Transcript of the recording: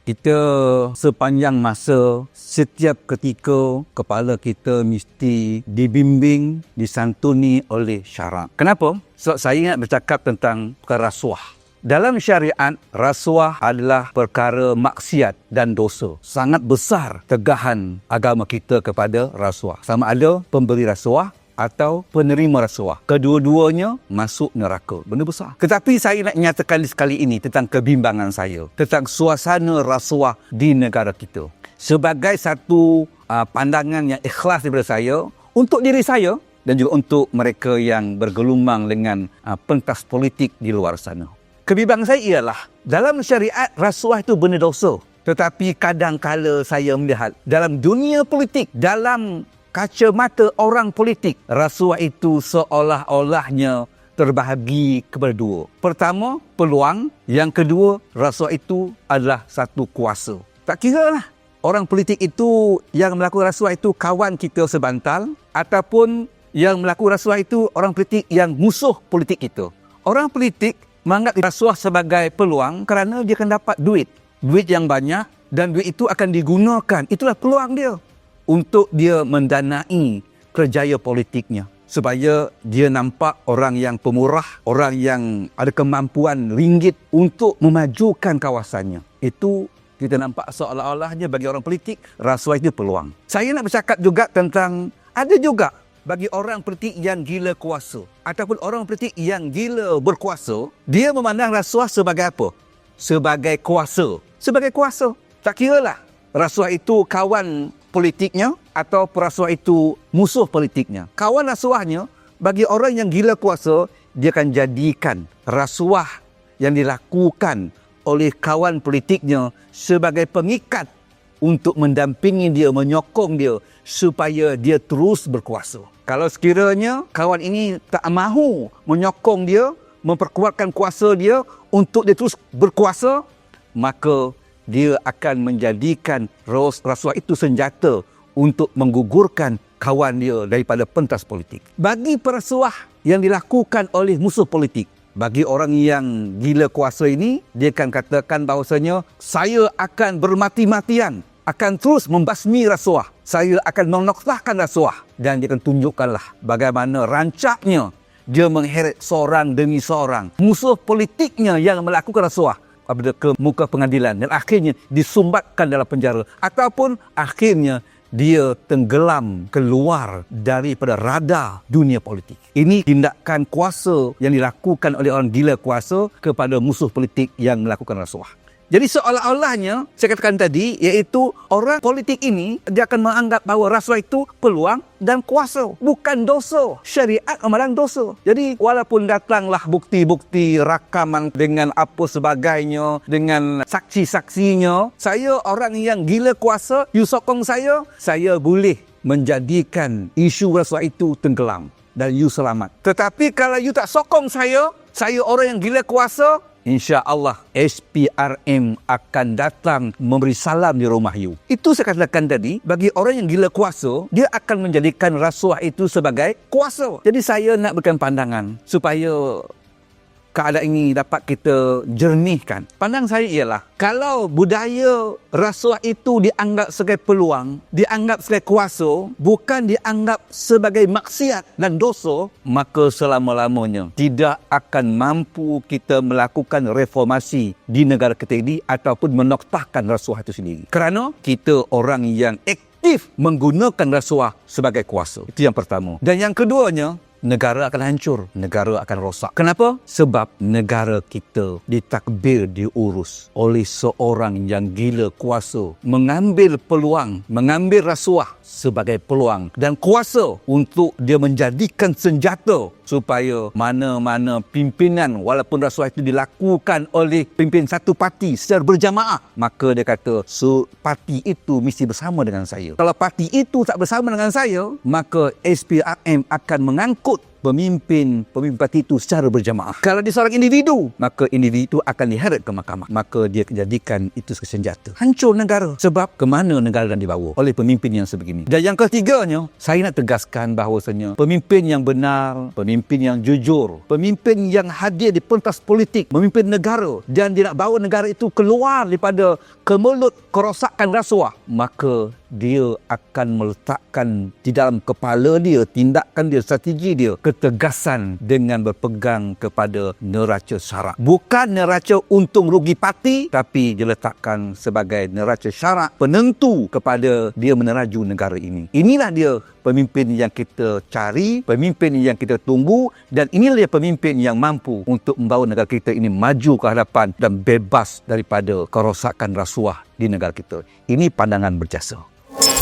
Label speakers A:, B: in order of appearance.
A: Kita sepanjang masa, setiap ketika kepala kita mesti dibimbing, disantuni oleh syarak. Kenapa? Sebab saya ingat bercakap tentang perkara rasuah. Dalam syariat, rasuah adalah perkara maksiat dan dosa. Sangat besar tegahan agama kita kepada rasuah. Sama ada pemberi rasuah atau penerima rasuah. Kedua-duanya masuk neraka. Benda besar. Tetapi saya nak nyatakan sekali ini tentang kebimbangan saya. Tentang suasana rasuah di negara kita. Sebagai satu uh, pandangan yang ikhlas daripada saya, untuk diri saya dan juga untuk mereka yang bergelumang dengan uh, pentas politik di luar sana. Kebimbangan saya ialah, dalam syariat rasuah itu benda dosa. Tetapi kadang-kala saya melihat dalam dunia politik, dalam kacamata orang politik, rasuah itu seolah-olahnya terbahagi kepada dua. Pertama, peluang. Yang kedua, rasuah itu adalah satu kuasa. Tak kira lah. Orang politik itu yang melakukan rasuah itu kawan kita sebantal ataupun yang melakukan rasuah itu orang politik yang musuh politik kita. Orang politik menganggap rasuah sebagai peluang kerana dia akan dapat duit. Duit yang banyak dan duit itu akan digunakan. Itulah peluang dia untuk dia mendanai kerjaya politiknya supaya dia nampak orang yang pemurah, orang yang ada kemampuan ringgit untuk memajukan kawasannya. Itu kita nampak seolah-olahnya bagi orang politik rasuah itu peluang. Saya nak bercakap juga tentang ada juga bagi orang politik yang gila kuasa ataupun orang politik yang gila berkuasa, dia memandang rasuah sebagai apa? Sebagai kuasa. Sebagai kuasa. Tak kira lah rasuah itu kawan politiknya atau perasuah itu musuh politiknya. Kawan rasuahnya bagi orang yang gila kuasa dia akan jadikan rasuah yang dilakukan oleh kawan politiknya sebagai pengikat untuk mendampingi dia, menyokong dia supaya dia terus berkuasa. Kalau sekiranya kawan ini tak mahu menyokong dia, memperkuatkan kuasa dia untuk dia terus berkuasa, maka dia akan menjadikan rasuah itu senjata untuk menggugurkan kawan dia daripada pentas politik. Bagi perasuah yang dilakukan oleh musuh politik, bagi orang yang gila kuasa ini, dia akan katakan bahawasanya saya akan bermati-matian, akan terus membasmi rasuah. Saya akan menoktahkan rasuah. Dan dia akan tunjukkanlah bagaimana rancaknya dia mengheret seorang demi seorang. Musuh politiknya yang melakukan rasuah apabila ke muka pengadilan dan akhirnya disumbatkan dalam penjara ataupun akhirnya dia tenggelam keluar daripada radar dunia politik. Ini tindakan kuasa yang dilakukan oleh orang gila kuasa kepada musuh politik yang melakukan rasuah. Jadi seolah-olahnya saya katakan tadi iaitu orang politik ini dia akan menganggap bahawa rasuah itu peluang dan kuasa bukan dosa. Syariat memandang dosa. Jadi walaupun datanglah bukti-bukti rakaman dengan apa sebagainya dengan saksi-saksinya, saya orang yang gila kuasa, you sokong saya, saya boleh menjadikan isu rasuah itu tenggelam dan you selamat. Tetapi kalau you tak sokong saya, saya orang yang gila kuasa, insya Allah SPRM akan datang memberi salam di rumah you. Itu saya katakan tadi, bagi orang yang gila kuasa, dia akan menjadikan rasuah itu sebagai kuasa. Jadi saya nak berikan pandangan supaya keadaan ini dapat kita jernihkan. Pandang saya ialah, kalau budaya rasuah itu dianggap sebagai peluang, dianggap sebagai kuasa, bukan dianggap sebagai maksiat dan dosa, maka selama-lamanya tidak akan mampu kita melakukan reformasi di negara kita ini ataupun menoktahkan rasuah itu sendiri. Kerana kita orang yang aktif menggunakan rasuah sebagai kuasa. Itu yang pertama. Dan yang keduanya, negara akan hancur, negara akan rosak. Kenapa? Sebab negara kita ditakbir diurus oleh seorang yang gila kuasa, mengambil peluang, mengambil rasuah sebagai peluang dan kuasa untuk dia menjadikan senjata supaya mana-mana pimpinan walaupun rasuah itu dilakukan oleh pimpin satu parti secara berjamaah maka dia kata so, parti itu mesti bersama dengan saya kalau parti itu tak bersama dengan saya maka SPRM akan mengangkut pemimpin pemimpin parti itu secara berjamaah. Kalau dia seorang individu, maka individu itu akan diheret ke mahkamah. Maka dia jadikan itu sebagai senjata. Hancur negara. Sebab ke mana negara dan dibawa oleh pemimpin yang sebegini. Dan yang ketiganya, saya nak tegaskan bahawasanya pemimpin yang benar, pemimpin yang jujur, pemimpin yang hadir di pentas politik, memimpin negara dan dia nak bawa negara itu keluar daripada kemelut kerosakan rasuah, maka dia akan meletakkan di dalam kepala dia tindakan dia strategi dia ketegasan dengan berpegang kepada neraca syarak. Bukan neraca untung rugi parti tapi dia letakkan sebagai neraca syarak penentu kepada dia meneraju negara ini. Inilah dia pemimpin yang kita cari pemimpin yang kita tunggu dan inilah dia pemimpin yang mampu untuk membawa negara kita ini maju ke hadapan dan bebas daripada kerosakan rasuah di negara kita. Ini pandangan berjasa